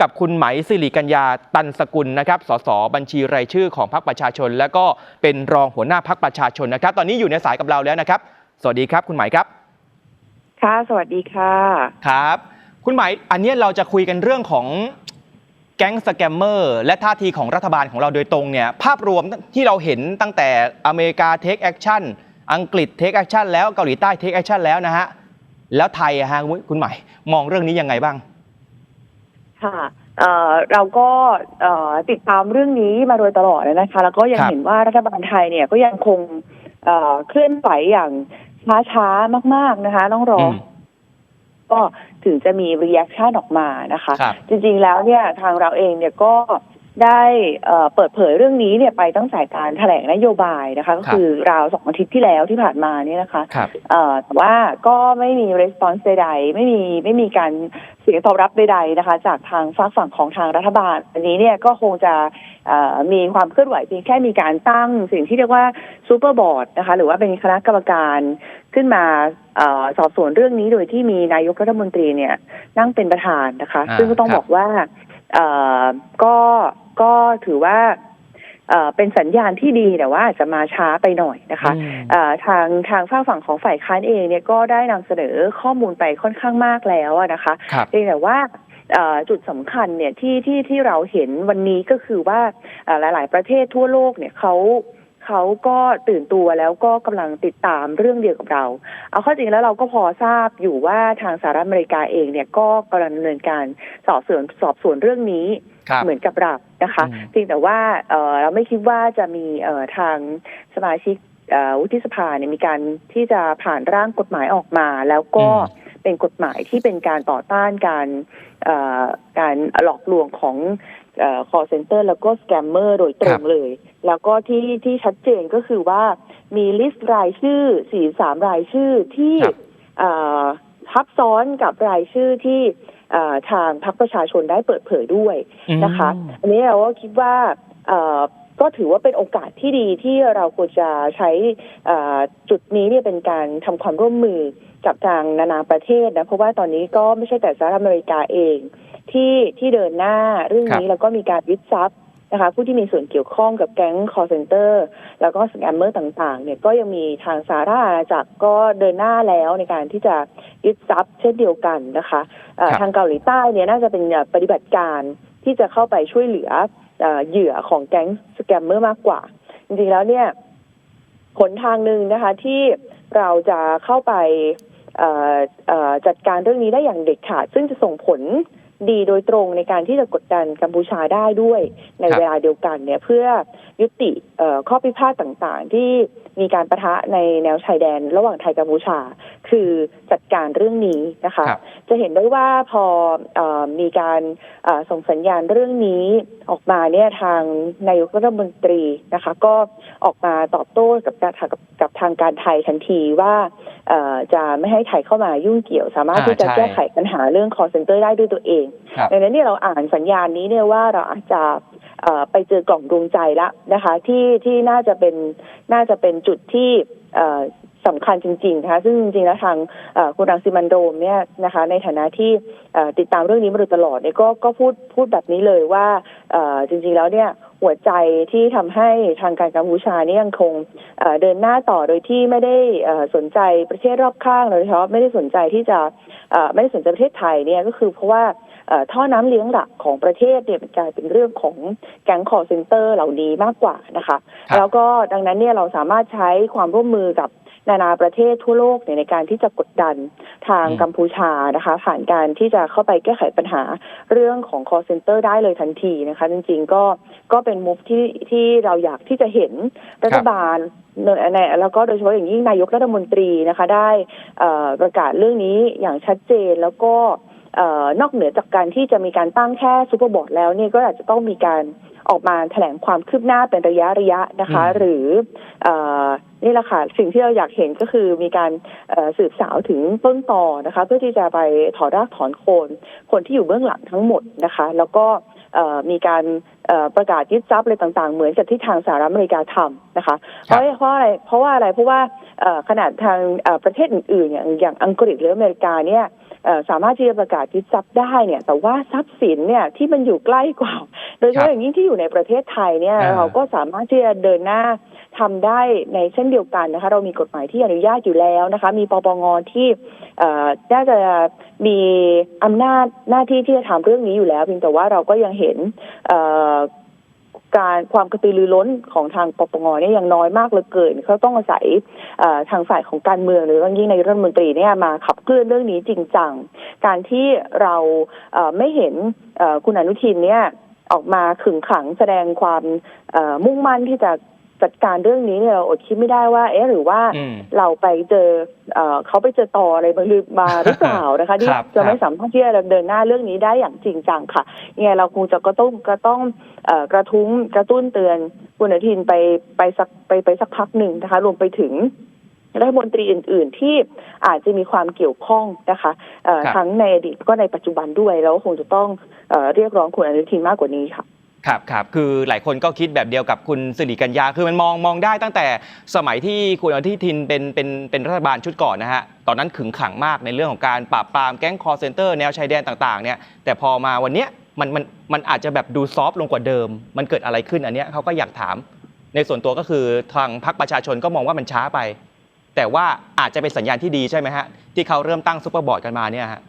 กับคุณไหมสิริกัญญาตันสกุลนะครับสสบัญชีรายชื่อของพรรคประชาชน และก็เป็นรองหัวหน้าพรรคประชาชนนะครับ ตอนนี้อยู่ในสายกับเราแล้วนะครับ สวัสดีครับ คุณไหมครับค่ะสวัสดีค่ะครับ คุณไหมอันเนี้ยเราจะคุยกันเรื่องของแก๊งสแกมเมอร์และท่าทีของรัฐบาลของเราโดยตรงเนี่ยภาพรวมที่เราเห็นตั้งแต่อเมริกาเทคแอคชั่นอังกฤษเทคแอคชั่นแล้วเกาหลีใต้เทคแอคชั่นแล้วนะฮะแล้วไทยอะฮะคุณไหมมองเรื่องนี้ยังไงบ้าง ค่ะเอ่อเราก็เอ่อติดตามเรื่องนี้มาโดยตลอดนะคะ แล้วก็ยังครับเห็นว่ารัฐบาลไทยเนี่ยก็ยังคงเอ่อเคลื่อนไหวอย่างช้าๆมาก ๆนะคะต้องรออมก็ถึงจะมี reaction ออกมานะคะครับจริง ๆ แล้วเนี่ยทางเราเองเนี่ยก็ ได้เอ่อเปิดเผยเรื่องนี้เนี่ยไปตั้งแต่การแถลงนโยบายนะคะ ก็คือราวสองอาทิตย์ที่แล้วที่ผ่านมาเนี่ยนะคะครับเอ่อแต่ว่าก็ไม่มี response ใดๆไม่มีไม่มีการเสียงตอบรับใดๆนะคะ จากทางฝากฝั่งของทางรัฐบาล อันนี้เนี่ยก็คงจะเอ่อมีความเคลื่อนไหวเพียงแค่มีการตั้งสิ่งที่เรียกว่าซูเปอร์บอร์ดนะคะ หรือว่าเป็นคณะกรรมการขึ้นมาเออสอบสวนเรื่องนี้โดยที่มีนายกรัฐมนตรีเนี่ยนั่งเป็นประธานนะคะอ่าซึ่งก็ต้องครับบอกว่าเอ่อก็ ก็ถือว่าเอ่อเป็นสัญญาณที่ดีแต่ว่าอาจจะมาช้าไปหน่อยนะคะอืมเอ่อทางทางฝั่งฝั่งของฝ่ายค้านเองเนี่ยก็ได้นำเสนอข้อมูลไปค่อนข้างมากแล้วอะนะคะครับเพียงแต่ว่าเอ่อจุดสำคัญเนี่ยที่ที่ที่เราเห็นวันนี้ก็คือว่าเอ่อหลาย ๆ ประเทศทั่วโลกเนี่ยเขาเขาก็ตื่นตัวแล้วก็กำลังติดตามเรื่องเดียวกับเรา เอาเข้อจริงแล้วเราก็พอทราบอยู่ว่าทางสหรัฐอเมริกาเองเนี่ยก็กำลังดำเนินการสอบสวนสอบสวนเรื่องนี้ครับ เหมือนกับเรานะคะอืมเพียงแต่ว่าเอ่อเราไม่คิดว่าจะมีเอ่อทางสมาชิกเอ่อวุฒิสภาเนี่ยมีการที่จะผ่านร่างกฎหมายออกมา แล้วก็เป็นกฎหมายที่เป็นการต่อต้านการเอ่อการหลอกลวงของเอ่อ call center แล้วก็ scammer โดยตรครังบเลย แล้วก็ที่ที่ชัดเจนก็คือว่ามีลิสต์รายชื่อ43รายชื่อที่ครับเอ่อทับซ้อนกับรายชื่อที่เอ่อ ทางพรรคประชาชนได้เปิดเผยด้วยนะคะอืมอันนี้เราก็คิดว่าเอ่อก็ถือว่าเป็นโอกาสที่ดีที่เราควรจะใช้เอ่อจุดนี้เนี่ยเป็นการทำความร่วมมือกับทางนานาประเทศนะเพราะว่าตอนนี้ก็ไม่ใช่แต่สหรัฐอเมริกาเอง ที่ที่เดินหน้าเรื่องนี้แล้วก็มีการยึดทรัพย์ นะคะผู้ที่มีส่วนเกี่ยวข้องกับแก๊ง call center แล้วก็สแกมเมอร์ต่างๆ เนี่ยก็ยังมีทางสาราอาณาจักรก็เดินหน้าแล้วในการที่จะยึดทรัพย์เช่นเดียวกันนะคะเอ่อครับทางเกาหลีใต้เนี่ยน่าจะเป็นเอ่อปฏิบัติการที่จะเข้าไปช่วยเหลือเอ่อเหยื่อของแก๊งสแกมเมอร์มากกว่า จริงๆแล้วเนี่ยหนทางหนึ่งนะคะที่เราจะเข้าไปเอ่อเอ่อจัดการเรื่องนี้ได้อย่างเด็ดขาด ซึ่งจะส่งผล ดีโดยตรงในการที่จะกดดันกัมพูชาได้ด้วยในครับเวลาเดียวกันเนี่ยเพื่อยุติเอ่อข้อพิพาทต่างๆ ที่มีการประทะในแนวชายแดนระหว่างไทยกัมพูชา คือจัดการเรื่องนี้นะคะครับจะเห็นได้ว่าพอเออมีการเอ่อส่งสัญญาณเรื่องนี้ออกมาเนี่ยทางนายกรัฐมนตรีนะคะ ก็ออกมาตอบโต้กับกับกับกับทางการไทยทันทีว่าเอ่อจะไม่ให้ไทยเข้ามายุ่งเกี่ยว สามารถอ่าที่จะใช่แก้ไขปัญหาเรื่อง call center ได้ด้วยตัวเองครับดังนั้นเนี่ยเราอ่านสัญญาณนี้เนี่ยว่าเราอาจจะไปเจอกล่องดวงใจละนะคะ ที่ที่น่าจะเป็นน่าจะเป็นจุดที่สำคัญจริงๆนะคะซึ่งจริงๆแล้วทางคุณรังสิมันโรมเนี่ยนะคะในฐานะที่ติดตามเรื่องนี้มาโดยตลอดเนี่ยก็ก็พูดพูดแบบนี้เลยว่าจริงๆแล้วเนี่ย หัวใจที่ทำให้ทางการกัมพูชาเนี่ยยังคงเอ่อเดินหน้าต่อโดยที่ไม่ได้เอ่อสนใจประเทศรอบข้างโดยเฉพาะไม่ได้สนใจที่จะเอ่อไม่ได้สนใจประเทศไทยเนี่ยก็คือเพราะว่าเอ่อท่อน้ำเลี้ยงหลักของประเทศเนี่ยมันกลายเป็นเรื่องของแก๊งคอร์เซนเตอร์เหล่านี้มากกว่านะคะครับแล้วก็ดังนั้นเนี่ยเราสามารถใช้ความร่วมมือกับ นานาประเทศทั่วโลกเนี่ยในการที่จะกดดันทางอืมกัมพูชานะคะ ผ่านการที่จะเข้าไปแก้ไขปัญหาเรื่องของ call center ได้เลยทันทีนะคะ จริงๆก็ก็เป็นมุฟที่ที่เราอยากที่จะเห็นรัฐบาลในในแล้วก็โดยเฉพาะอย่างยิ่งนายกรัฐมนตรีนะคะ ได้เอ่อประกาศเรื่องนี้อย่างชัดเจนแล้วก็เออนอกเหนือจากการที่จะมีการตั้งแค่ซูเปอร์บอร์ดแล้วเนี่ยก็อาจจะต้องมีการ ออกมาแถลงความคืบหน้าเป็นระยะระยะนะคะอืมหรือเออนี่แหละค่ะสิ่งที่เราอยากเห็นก็คือมีการเอ่อสืบสาวถึงต้นต่อนะคะ เพื่อที่จะไปถอนรากถอนโคนคนที่อยู่เบื้องหลังทั้งหมดนะคะ แล้วก็เอ่อมีการเอ่อประกาศยึดทรัพย์อะไรต่างๆ เหมือนกับที่ทางสหรัฐอเมริกาทำนะคะ เพครับราะเพราะอะไรเพราะว่าอะไรเพราะว่าเอ่อขนาดทางเอ่อประเทศอื่นๆอย่างอย่างอังกฤษหรืออเมริกาเนี่ยเอ่อ สามารถที่จะประกาศยึดทรัพย์ได้เนี่ย แต่ว่าทรัพย์สินเนี่ยที่มันอยู่ใกล้กว่า โดยเฉครัพาะบอย่างยิ่งที่อยู่ในประเทศไทยเนี่ยอ่าเราก็สามารถที่จะเดินหน้าทำได้ในเช่นเดียวกันนะคะ เรามีกฎหมายที่อนุญาตอยู่แล้วนะคะ มีปปงที่เอ่อน่าจะมีอำนาจหน้าที่ที่จะทำเรื่องนี้อยู่แล้วเพียงแต่ว่าเราก็ยังเห็นเอ่อ การความกระตือรือร้นของทางปปงเนี่ยยังน้อยมากเหลือเกินเขาต้องอาศัยทางฝ่ายของการเมืองหรือว่ายิ่งในรัฐมนตรีเนี่ยมาขับเคลื่อนเรื่องนี้จริงจังการที่เราไม่เห็นคุณอนุทินเนี่ยออกมาขึงขังแสดงความมุ่งมั่นที่จะ จัดการเรื่องนี้เนี่ยเราอดคิดไม่ได้ว่า เอ๊ะหรือว่าอืมเราไปเจอเอ่อเขาไปเจอต่ออะไรมาหรือมาหรือเปล่านะคะที่ครับจะไม่ครับสามารถที่จะดำเดินหน้าเรื่องนี้ได้อย่างจริงจังค่ะยังไงเราคงจะก็ต้องก็ต้องเอ่อกระทุ้งกระตุ้นเตือนคุณอนุทินไปไปสักไปไปสักพักหนึ่งนะคะรวมไปถึงรัฐมนตรีอื่น ๆ ที่อาจจะมีความเกี่ยวข้องนะคะเอ่อครับทั้งในอดีตก็ในปัจจุบันด้วยแล้วก็คงจะต้องเอ่อเรียกร้องคุณอนุทินมากกว่านี้ค่ะ ครับครับคือหลายคนก็คิดแบบเดียวกับคุณสิริกัญญา คือมันมองมองได้ตั้งแต่สมัยที่คุณอนุทินเป็นเป็นเป็นรัฐบาลชุดก่อนนะฮะ ตอนนั้นขึงขังมากในเรื่องของการปราบปรามแก๊งคอร์เซนเตอร์แนวชายแดนต่างๆเนี่ยแต่พอมาวันเนี้ยมันมันมันอาจจะแบบดูซอฟต์ลงกว่าเดิม มันเกิดอะไรขึ้นอันเนี้ยเขาก็อยากถาม ในส่วนตัวก็คือทางพรรคประชาชนก็มองว่ามันช้าไป แต่ว่าอาจจะเป็นสัญญาณที่ดีใช่ไหมฮะที่เขาเริ่มตั้งซุปเปอร์บอร์ดกันมาเนี่ยฮะ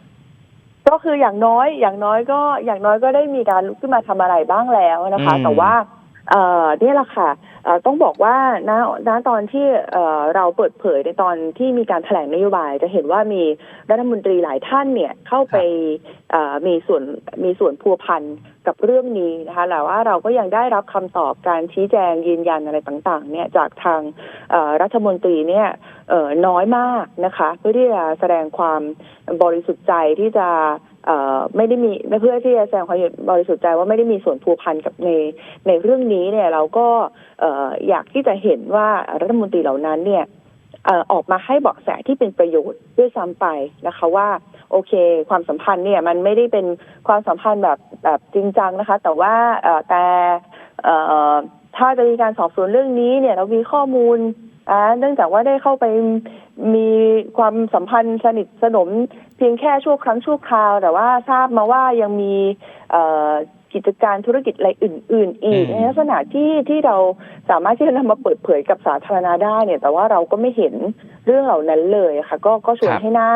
ก็คืออย่างน้อยอย่างน้อยก็อย่างน้อยก็ได้มีการลุกขึ้นมาทำอะไรบ้างแล้วนะคะอืมแต่ว่าเอ่อเนี่ยแหละค่ะเอ่อต้องบอกว่าณณตอนที่เอ่อเราเปิดเผยในตอนที่มีการแถลงนโยบาย จะเห็นว่ามีรัฐมนตรีหลายท่านเนี่ยเข้าไปเอ่อมีส่วนมีส่วนพัวพัน กับเรื่องนี้นะคะแต่ว่าเราก็ยังได้รับคำตอบการชี้แจงยืนยันอะไรต่างๆ เนี่ยจากทางรัฐมนตรีเนี่ยน้อยมากนะคะ เพื่อที่จะแสดงความบริสุทธิ์ใจที่จะไม่ได้มีเพื่อที่จะแสดงความบริสุทธิ์ใจว่าไม่ได้มีส่วนพัวพันกับในในเรื่องนี้เนี่ยเราก็อยากที่จะเห็นว่ารัฐมนตรีเหล่านั้นเนี่ย ออกมาให้เบาะแสที่เป็นประโยชน์ด้วยซ้ำไปนะคะว่าโอเค ความสัมพันธ์เนี่ยมันไม่ได้เป็นความสัมพันธ์แบบแบบจริงจังนะคะ แต่ว่าแต่ถ้าจะมีการสอบสวนเรื่องนี้เนี่ยเรามีข้อมูลเนื่องจากว่าได้เข้าไปมีความสัมพันธ์สนิทสนมเพียงแค่ชั่วครั้งชั่วคราว แต่ว่าทราบมาว่ายังมี กิจการธุรกิจอะไรอื่น ๆ อีกอืมในลักษณะที่ที่เราสามารถที่จะนำมาเปิดเผยกับสาธารณะได้เนี่ย แต่ว่าเราก็ไม่เห็นเรื่องเหล่านั้นเลยค่ะ ก็ก็ชวนให้น่า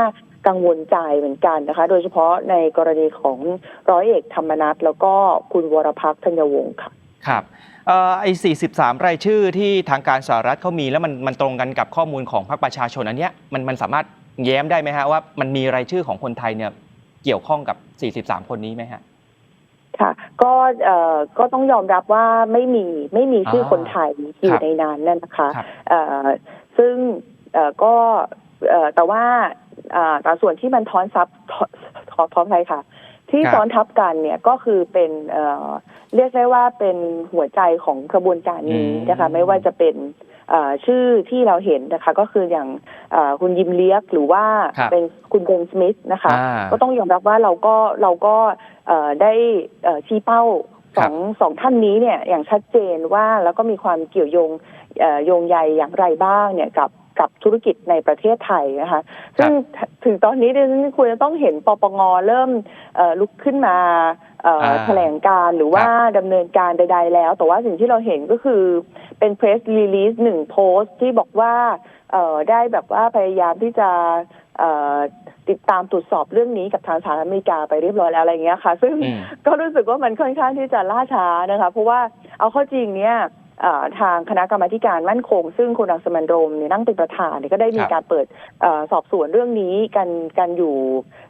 กังวลใจเหมือนกันนะคะ โดยเฉพาะในกรณีของร้อยเอกธรรมนัฐแล้วก็คุณวรพักษ์ธัญวงศ์ค่ะครับเอ่อไอ้43 รายชื่อที่ทางการสหรัฐเขามีแล้วมันมันตรงกันกับข้อมูลของพรรคประชาชนอันเนี้ยมันมันสามารถแย้มได้ไหมฮะว่ามันมีรายชื่อของคนไทยเนี่ยเกี่ยวข้องกับ 43 คนนี้ไหมฮะ ค่ะ ก็เอ่อก็ต้องยอมรับว่าไม่มีไม่มีชื่ออ่าคนไทยอยู่ครับในนั้นนั่นนะคะครับเอ่อซึ่งเอ่อก็เอ่อแต่ว่าเอ่อแต่ส่วนที่มันท้อนซับท้อนขอพร้อมไทยค่ะ ที่ครับซ้อนทับกันเนี่ยก็คือเป็นเอ่อเรียกได้ว่าเป็นหัวใจของกระบวนการนี้นะคะ ไม่ว่าจะเป็นเอ่อ ชื่อที่เราเห็นนะคะ ก็คืออย่างเอ่อคุณยิมเลียกหรือว่าครับเป็นคุณเบนสมิธนะคะอ่าก็ต้องยอมรับว่าเราก็เราก็เอ่อได้เอ่อชี้เป้าสองสองท่านนี้เนี่ยอย่างชัดเจนว่าแล้วก็มีความเกี่ยวโยงเอ่อโยงใยอย่างไรบ้างเนี่ยกับ กับธุรกิจในประเทศไทยนะคะซึ่งถึงตอนนี้ดิฉันควรจะต้องเห็นปปงเริ่มเอ่อลุกขึ้นมาเอ่ออ่าแถลงการหรือว่าดำเนินการใด ๆ แล้ว แต่ว่าสิ่งที่เราเห็นก็คือเป็น press release หนึ่งโพสต์ที่บอกว่าเอ่อได้แบบว่าพยายามที่จะเอ่อติดตามตรวจสอบเรื่องนี้กับทางสหรัฐอเมริกาไปเรียบร้อยแล้วอะไรเงี้ยค่ะ ซึ่งอืมก็รู้สึกว่ามันค่อนข้างที่จะล่าช้านะคะ เพราะว่าเอาเข้าจริงเนี่ยเอ่อ ทางคณะกรรมาธิการมั่นคง ซึ่งคุณรังสมันต์โรมเนี่ยนั่งเป็นประธานเนี่ยก็ได้มีครับการเปิดเออสอบสวนเรื่องนี้กันกันอยู่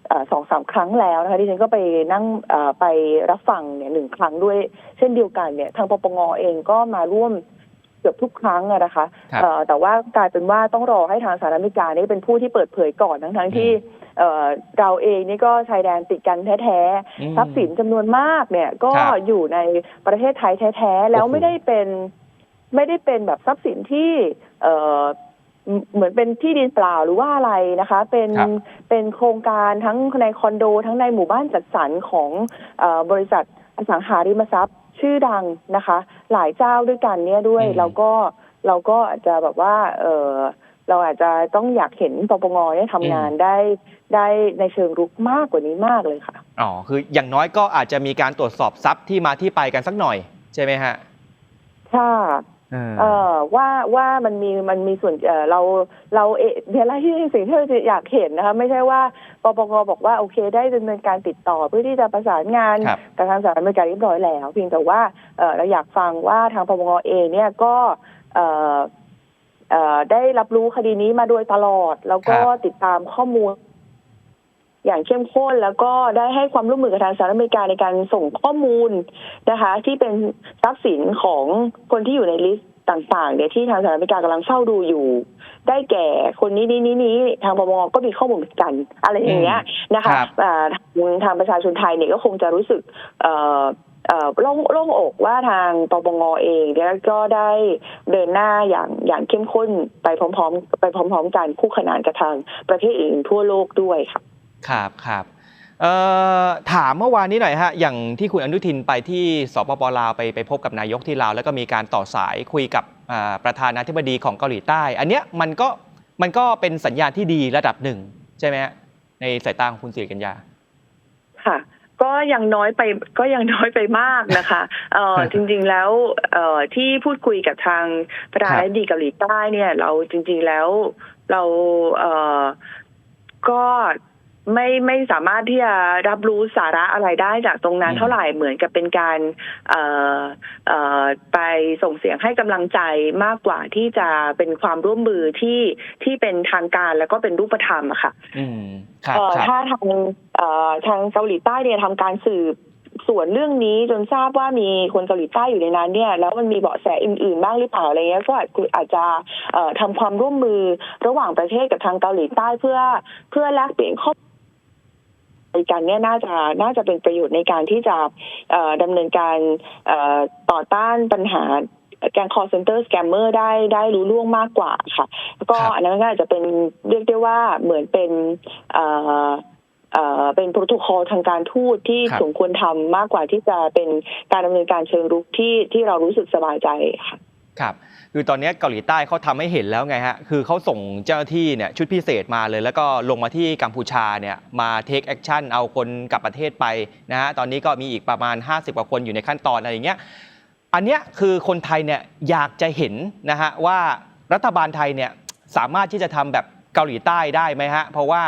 เอ่อสองสามครั้งแล้วนะคะที่ฉันก็ไปนั่งเอ่อไปรับฟังเนี่ยหนึ่งครั้งด้วย เช่นเดียวกันเนี่ยทางปปงเองก็มาร่วมเกือบทุกครั้งอะนะคะครับเอ่อแต่ว่ากลายเป็นว่าต้องรอให้ทางสหรัฐอเมริกานี่เป็นผู้ที่เปิดเผยก่อนทั้งทั้งๆที่เอ่อเราเองนี่ก็ชายแดนติดกันแท้อืม ๆ ทรัพย์สินจำนวนมากเนี่ยก็ครับอยู่ในประเทศไทยแท้ๆ แล้วโอ้โห ไม่ได้เป็นไม่ได้เป็นแบบทรัพย์สินที่เอ่อเหมเหมือนเป็นที่ดินเปล่าหรือว่าอะไรนะคะ เป็นครับ เป็นโครงการทั้งในคอนโด ทั้งในหมู่บ้านจัดสรรของเออบริษัทอสังหาริมทรัพย์ ชื่อดังนะคะ หลายเจ้าด้วยกันเนี่ยด้วยอืมเราก็เราก็อาจจะแบบว่า เออเราอาจจะต้องอยากเห็นปปงเนี่ยทำงานได้ได้ในเชิงรุกมากกว่านี้มากเลยค่ะอ๋อคืออย่างน้อยก็อาจจะมีการตรวจสอบทรัพย์ที่มาที่ไปกันสักหน่อยใช่ไหมฮะค่ะ เออเอ่อว่าว่ามันมีมันมีส่วนเอ่อเราเราเอเนี่ยแหละที่สิ่งที่เราจะอยากเห็นนะคะไม่ใช่ว่าปปงบอกว่าโอเคได้ดำเนินการติดต่อเพื่อที่จะประสานงานครับกับทางสหรัฐอเมริกาเรียบร้อยแล้ว เพียงแต่ว่าเอ่อเราอยากฟังว่าทางปปงเองเนี่ยก็เอ่อเอ่อได้รับรู้คดีนี้มาโดยตลอด แล้วก็ติดตามข้อมูล อย่างเข้มข้น แล้วก็ได้ให้ความร่วมมือกับทางสหรัฐอเมริกาในการส่งข้อมูลนะคะ ที่เป็นทรัพย์สินของคนที่อยู่ในลิสต์ต่างๆเนี่ยที่ทางสหรัฐอเมริกากำลังเฝ้าดูอยู่ ได้แก่คนนี้นี้นี้นี้ทางปปงก็มีข้อมูลเหมือนกัน อะไรอย่างเงี้ยนะคะครับอ่าทางทางประชาชนไทยเนี่ยก็คงจะรู้สึกเอ่อเอ่อโล่งโล่งอกว่าทางปปงเองเนี่ยก็ได้เดินหน้าอย่างอย่างเข้มข้นไปพร้อม ๆ ไปพร้อม ๆ กันคู่ขนานกับทางประเทศอื่นทั่วโลกด้วยค่ะ ครับครับเอ่อถามเมื่อวานนี้หน่อยฮะอย่างที่คุณอนุทินไปที่สปปลาวไปไปพบกับนายกที่ลาวแล้วก็มีการต่อสายคุยกับอ่าประธานาธิบดีของเกาหลีใต้ อันเนี้ยมันก็มันก็เป็นสัญญาณที่ดีระดับหนึ่งใช่ไหมฮะในสายตาของคุณสิริกัญญาค่ะก็ยังน้อยไปก็ยังน้อยไปมากนะคะเอ่อจริงๆแล้วเอ่อที่พูดคุยกับทางประธานาธิบดีเกาหลีใต้เนี่ย เราจริง ๆแล้วเราเอ่อก็ ไม่ไม่สามารถที่จะรับรู้สาระอะไรได้จากตรงนั้นอืมเท่าไหร่เหมือนกับเป็นการเอ่อเอ่อไปส่งเสียงให้กำลังใจมากกว่าที่จะเป็นความร่วมมือที่ที่เป็นทางการแล้วก็เป็นรูปธรรมอะค่ะอืมครับเอ่อครับถ้าทางเอ่อทางเกาหลีใต้เนี่ยทำการสืบส่วนเรื่องนี้จนทราบว่ามีคนเกาหลีใต้อยู่ในนั้นเนี่ยแล้วมันมีเบาะแสอื่นๆบ้างหรือเปล่าอะไรเงี้ยก็อาจอาจจะเอ่อทำความร่วมมือระหว่างประเทศกับทางเกาหลีใต้เพื่อเพื่อแลกเปลี่ยนข้อ มูลกันเนี่ยน่าจะน่าจะเป็นประโยชน์ในการที่จะเอ่อดำเนินการเอ่อต่อต้านปัญหาแกง call center scammer ได้ได้รู้ล่วงมากกว่าค่ะ แล้วก็ครับอันนั้นก็อาจจะเป็นเรียกได้ว่าเหมือนเป็นเอ่อเอ่อเป็นโปรโตคอลทางการทูตที่ครับสมควรทำมากกว่าที่จะเป็นการดำเนินการเชิงรุกที่ที่เรารู้สึกสบายใจค่ะ ครับคือตอนนี้เกาหลีใต้เขาทำให้เห็นแล้วไงฮะคือเขาส่งเจ้าหน้าที่เนี่ยชุดพิเศษมาเลย แล้วก็ลงมาที่กัมพูชาเนี่ยมาเทคแอคชั่นเอาคนกลับประเทศไปนะฮะตอนนี้ก็มีอีกประมาณ 50 กว่าคนอยู่ในขั้นตอนอะไรอย่างเงี้ยอันเนี้ยคือคนไทยเนี่ยอยากจะเห็นนะฮะว่ารัฐบาลไทยเนี่ยสามารถที่จะทำแบบเกาหลีใต้ได้ไหมฮะเพราะว่า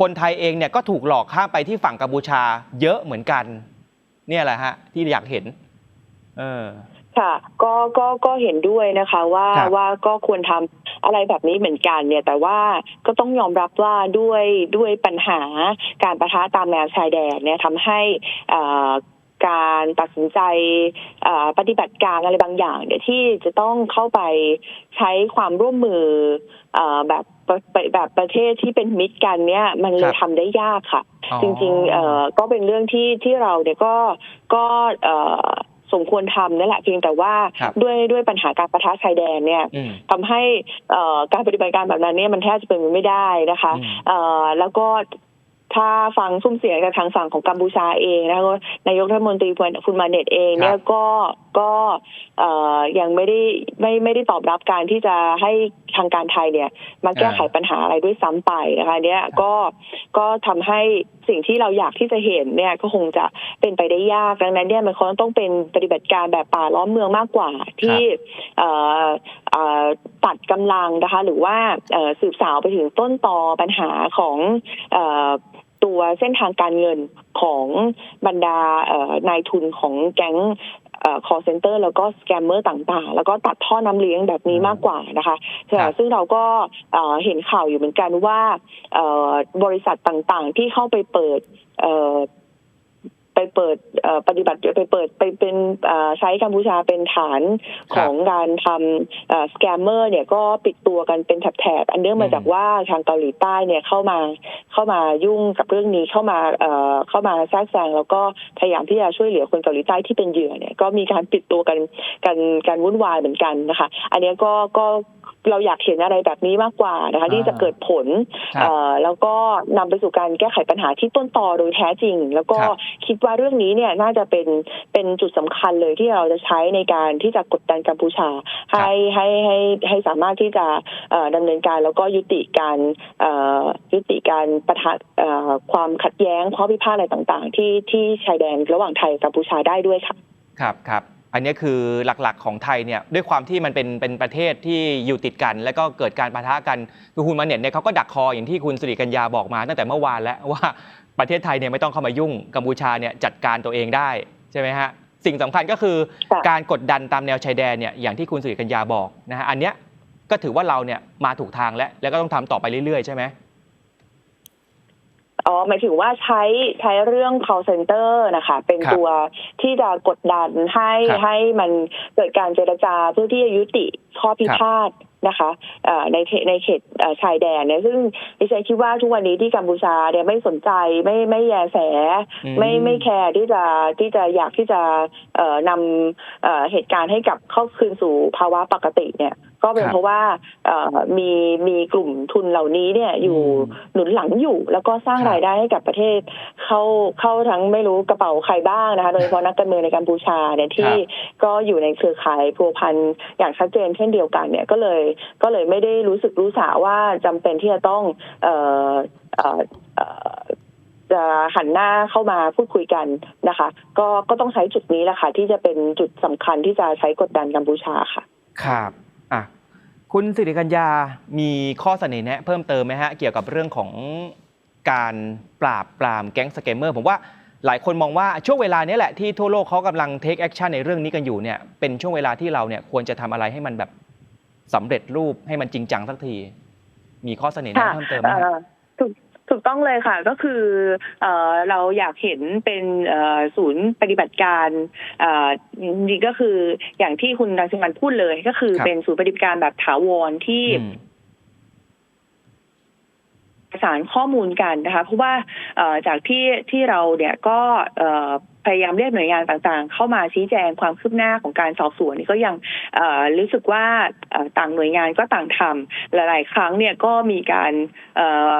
คนไทยเองเนี่ยก็ถูกหลอกข้ามไปที่ฝั่งกัมพูชาเยอะเหมือนกัน เนี่ยแหละฮะที่อยากเห็น เออ ค่ะ ก็ก็ก็เห็นด้วยนะคะว่าครับ ว่าก็ควรทำอะไรแบบนี้เหมือนกันเนี่ย แต่ว่าก็ต้องยอมรับว่าด้วยด้วยปัญหาการประทะตามแนวชายแดนเนี่ยทำให้เอ่อการตัดสินใจเอ่อปฏิบัติการอะไรบางอย่างเนี่ยที่จะต้องเข้าไปใช้ความร่วมมือเอ่อแบบแบบแบบประเทศที่เป็นมิตรกันเนี่ยมันเลครัยบ ทำได้ยากค่ะ อ๋อ จริงๆเอ่อก็เป็นเรื่องที่ที่เราเนี่ยก็ก็เอ่อ สมควรทำนั่นแหละเพียงแต่ว่าครับด้วยด้วยปัญหาการประทะชายแดนเนี่ยอืมทำให้เอ่อการปฏิบัติการแบบนั้นเนี่ยมันแทบจะเป็นไปไม่ได้นะคะอืมเอ่อแล้วก็ถ้าฟังซุ้มเสียงจากทางฝั่งของกัมพูชาเองนะคะก็นายกรัฐมนตรีคุณมาเน็ตเองเนี่คยรับก็ ก็เอ่อยังไม่ได้ไม่ไม่ได้ตอบรับการที่จะให้ทางการไทยเนี่ยมาแก้ไขปัญหาอะไรด้วยซ้ำไปนะคะเนี่ยก็ก็ทำให้สิ่งที่เราอยากที่จะเห็นเนี่ยก็คงจะเป็นไปได้ยากดังนั้นเนี่ยมันคงต้องเป็นปฏิบัติการแบบป่าล้อมเมืองมากกว่าที่เอ่อเอ่อตัดกำลังนะคะ หรือว่าเอ่อสืบสาวไปถึงต้นตอปัญหาของเอ่อตัวเส้นทางการเงินของบรรดาเอ่อนายทุนของแก๊งเอ่อ call center แล้วก็สแกมเมอร์ต่างๆ แล้วก็ตัดท่อน้ำเลี้ยงแบบนี้มากกว่านะคะครับซึ่งเราก็เอ่อเห็นข่าวอยู่เหมือนกันว่าเอ่อบริษัทต่างๆ ที่เข้าไปเปิดเอ่อ ไปเปิดเอ่อปฏิบัติไปเปิดไปเป็นเอ่อใช้กัมพูชาเป็นฐานของการทำสแกมเมอร์เนี่ยก็ปิดตัวกันเป็นแถบๆอันเนื่องมาอืมจากว่าทางเกาหลีใต้เนี่ยเข้ามาเข้ามายุ่งกับเรื่องนี้เข้ามาเอ่อเข้ามาแทรกแซงแล้วก็พยายามที่จะช่วยเหลือคนเกาหลีใต้ที่เป็นเหยื่อเนี่ยก็มีการปิดตัวกันกันกันวุ่นวายเหมือนกันนะคะ อันเนี้ยก็ก็ เราอยากเห็นอะไรแบบนี้มากกว่านะคะอ่าที่จะเกิดผลครับเอ่อแล้วก็นำไปสู่การแก้ไขปัญหาที่ต้นตอโดยแท้จริง แล้วก็ครับคิดว่าเรื่องนี้เนี่ยน่าจะเป็นเป็นจุดสำคัญเลยที่เราจะใช้ในการที่จะกดดันกัมพูชา ให้ให้ให้ให้สามารถที่จะเอ่อดำเนินการแล้วก็ยุติการเอ่อยุติการประทะเอ่อความขัดแย้งข้อพิพาทอะไรต่าง ๆ ที่ที่ชายแดนระหว่างไทยกับกัมพูชาได้ด้วยค่ะ ครับครับ อันนี้คือหลักๆของไทยเนี่ยด้วยความที่มันเป็นเป็นประเทศที่อยู่ติดกัน แล้วก็เกิดการปะทะกันคือคุณมาเน็ตเนี่ยเขาก็ดักคออย่างที่คุณสิริกัญญาบอกมาตั้งแต่เมื่อวานแล้วว่าประเทศไทยเนี่ยไม่ต้องเข้ามายุ่งกัมพูชาเนี่ยจัดการตัวเองได้ใช่ไหมฮะสิ่งสำคัญก็คือค่ะการกดดันตามแนวชายแดนเนี่ยอย่างที่คุณสิริกัญญาบอกนะฮะอันเนี้ยก็ถือว่าเราเนี่ยมาถูกทางแล้วแล้วก็ต้องทำต่อไปเรื่อยๆใช่ไหม อ๋อหมายถึงว่าใช้ใช้เรื่อง call center นะคะ เป็นครับตัวที่จะกดดันให้ครับให้มันเกิดการเจรจาเพื่อที่จะยุติข้อพิพาทนะคะเอ่อในเขตในเขตเอ่อชายแดนเนี่ยซึ่งดิฉันคิดว่าทุกวันนี้ที่กัมพูชาเนี่ยไม่สนใจไม่ไม่แยแสอืมไม่ไม่แคร์ที่จะที่จะอยากที่จะเอ่อนำเอ่อเหตุการณ์ให้กลับเข้าคืนสู่ภาวะปกติเนี่ย ก็เป็นครับเพราะว่าเอ่อมีมีกลุ่มทุนเหล่านี้เนี่ยอยู่อืมหนุนหลังอยู่ แล้วก็สร้างครับรายได้ให้กับประเทศ เข้าเข้าทั้งไม่รู้กระเป๋าใครบ้างนะคะโดยเฉพาะนักการเมืองในกัมพูชาเนี่ยที่ก็อยู่ในเครือข่ายพัวพันอย่างชัดเจนเช่นเดียวกันเนี่ยก็เลยก็เลยไม่ได้รู้สึกรู้สาว่าจำเป็นที่จะต้องเอ่อเอ่อเอ่อจะหันหน้าเข้ามาพูดคุยกันนะคะ ก็ก็ต้องใช้จุดนี้แหละค่ะที่จะเป็นจุดสำคัญที่จะใช้กดดันกัมพูชาค่ะ ครับ อะคุณสิริกัญญา มีข้อเสนอแนะเพิ่มเติมไหมฮะ เกี่ยวกับเรื่องของการปราบปรามแก๊งสแกมเมอร์ ผมว่าหลายคนมองว่าช่วงเวลานี้แหละที่ทั่วโลกเขากำลังเทคแอคชั่นในเรื่องนี้กันอยู่เนี่ยเป็นช่วงเวลาที่เราเนี่ยควรจะทำอะไรให้มันแบบสำเร็จรูปให้มันจริงจังสักที มีข้อเสนอแนะค่ะเพิ่มเติมไหมฮะเอ่อถูก ถูกต้องเลยค่ะก็คือเอ่อเราอยากเห็นเป็นเอ่อศูนย์ปฏิบัติการเอ่อนี่ก็คืออย่างที่คุณรังสิมันต์พูดเลยก็คือครับ เป็นศูนย์ปฏิบัติการแบบถาวรที่ อืม ประสานข้อมูลกันนะคะเพราะว่าเอ่อจากที่ที่เราเนี่ยก็เอ่อ พยายามเรียกหน่วยงานต่างๆ เข้ามาชี้แจงความคืบหน้าของการสอบสวนนี่ก็ยังรู้สึกว่าต่างหน่วยงานก็ต่างทำหลาย ๆ ครั้งเนี่ยก็มีการ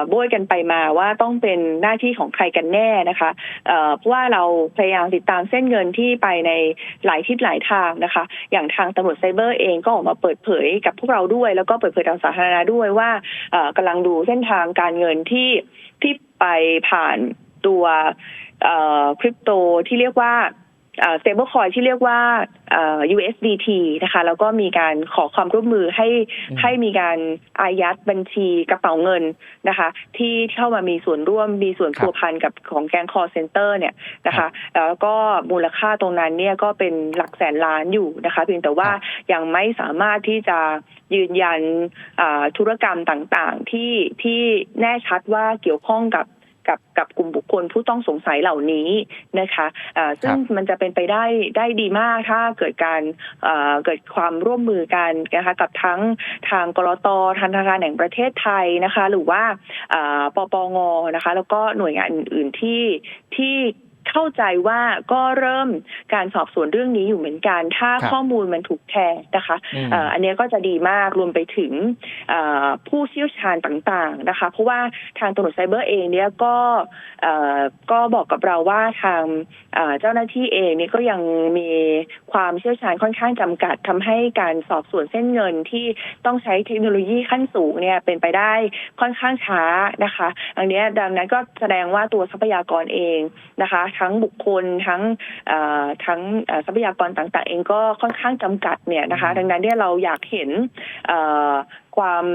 โบยกันไปมาว่าต้องเป็นหน้าที่ของใครกันแน่นะคะเพราะว่าเราพยายามติดตามเส้นเงินที่ไปในหลายทิศหลายทางนะคะ อย่างทางตำรวจไซเบอร์เองก็ออกมาเปิดเผยกับพวกเราด้วย แล้วก็เปิดเผยทางสาธารณะด้วยว่ากำลังดูเส้นทางการเงินที่ที่ไปผ่านตัว คริปโตที่เรียกว่าสเตเบิลคอยที่เรียกว่าเอ่อ USDT นะคะ แล้วก็มีการขอความร่วมมือให้อืมให้มีการอายัดบัญชีกระเป๋าเงินนะคะ ที่เข้ามามีส่วนร่วมมีส่วนครับพัวพันกับของแกงคอเซ็นเตอร์เนี่ยนะคะ แล้วก็มูลค่าตรงนั้นเนี่ยก็เป็นหลักแสนล้านอยู่นะคะ เพียงแต่ว่าครับยังไม่สามารถที่จะยืนยันอ่าธุรกรรมต่างๆ ที่ที่แน่ชัดว่าเกี่ยวข้องกับ กับกับกลุ่มบุคคลผู้ต้องสงสัยเหล่านี้นะคะอ่าซึ่งมันจะเป็นไปได้ได้ดีมากถ้าเกิดการเอ่อเกิดความร่วมมือกันนะคะกับทั้งทางกรตธนาคารแห่งประเทศไทยนะคะ หรือว่าอ่าปปงนะคะ แล้วก็หน่วยงานอื่น ๆที่ที่ เข้าใจว่าก็เริ่มการสอบสวนเรื่องนี้อยู่เหมือนกัน ถ้าครับข้อมูลมันถูกแชร์นะคะอืมเอ่ออันเนี้ยก็จะดีมากรวมไปถึงเอ่อผู้เชี่ยวชาญต่างๆนะคะ เพราะว่าทางตำรวจไซเบอร์เองเนี่ยก็เอ่อก็บอกกับเราว่าทางเอ่อเจ้าหน้าที่เองเนี่ยก็ยังมีความเชี่ยวชาญค่อนข้างจำกัดทำให้การสอบสวนเส้นเงินที่ต้องใช้เทคโนโลยีขั้นสูงเนี่ยเป็นไปได้ค่อนข้างช้านะคะอันเนี้ยดังนั้นก็แสดงว่าตัวทรัพยากรเองนะคะทั้งบุคคลทั้งเอ่อทั้งเอ่อทรัพยากรต่าง ๆ เองก็ค่อนข้างจำกัดเนี่ยนะคะอืมดังนั้นเนี่ยเราอยากเห็นเอ่อความ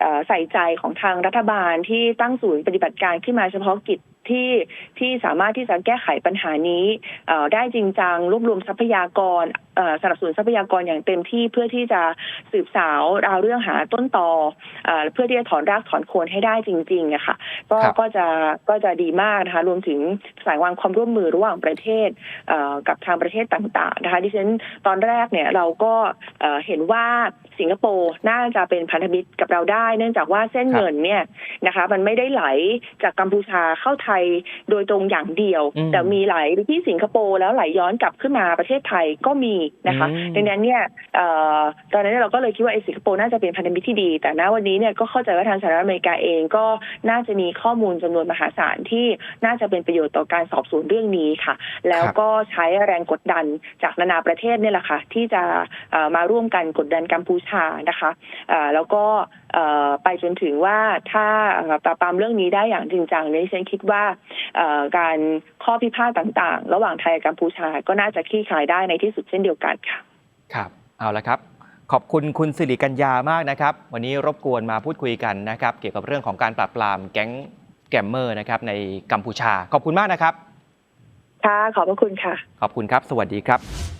เอ่อใส่ใจของทางรัฐบาลที่ตั้งศูนย์ปฏิบัติการขึ้นมาเฉพาะกิจ ที่ที่สามารถที่จะแก้ไขปัญหานี้เอ่อได้จริงจังรวบรวมทรัพยากรเอ่อสนับสนุนทรัพยากรอย่างเต็มที่เพื่อที่จะสืบสาวราวเรื่องหาต้นตอเอ่อเพื่อที่จะถอนรากถอนโคนให้ได้จริงๆอะค่ะก็ครับก็จะก็จะดีมากนะคะรวมถึงสายวางความร่วมมือระหว่างประเทศเอ่อกับทางประเทศต่างๆนะคะดิฉันตอนแรกเนี่ยเราก็เอ่อเห็นว่า สิงคโปร์น่าจะเป็นพันธมิตรกับเราได้ เนื่องจากว่าเส้นครับเงินเนี่ยนะคะ มันไม่ได้ไหลจากกัมพูชาเข้าไทยโดยตรงอย่างเดียวอืมแต่มีไหลไปที่สิงคโปร์แล้วไหลย้อนกลับขึ้นมาประเทศไทยก็มีนะคะอืมดังนั้นเนี่ยเอ่อตอนนั้นเราก็เลยคิดว่าไอ้สิงคโปร์น่าจะเป็นพันธมิตรที่ดี แต่ณวันนี้เนี่ยก็เข้าใจว่าทางสหรัฐอเมริกาเองก็น่าจะมีข้อมูลจำนวนมหาศาลที่น่าจะเป็นประโยชน์ต่อการสอบสวนเรื่องนี้ค่ะ แล้วก็ใช้แรงกดดันจากนานาประเทศเนี่ยแหละค่ะที่จะเอ่อมาร่วมกันกดดันกัมพูชานะคะเอ่อแล้วก็เอ่อไปจนถึงว่าถ้าเอ่อปราบปรามเรื่องนี้ได้อย่างจริงจังเนี่ยดิฉันคิดว่าเอ่อการข้อพิพาทต่าง ๆ ระหว่างไทยกับกัมพูชาก็น่าจะคลี่คลายได้ในที่สุดเช่นเดียวกันค่ะ ครับเอาละครับ ขอบคุณคุณสิริกัญญามากนะครับ วันนี้รบกวนมาพูดคุยกันนะครับ เกี่ยวกับเรื่องของการปราบปรามแก๊งแกมเมอร์นะครับในกัมพูชา ขอบคุณมากนะครับ ค่ะ ขอบพระคุณค่ะ ขอบคุณครับ สวัสดีครับ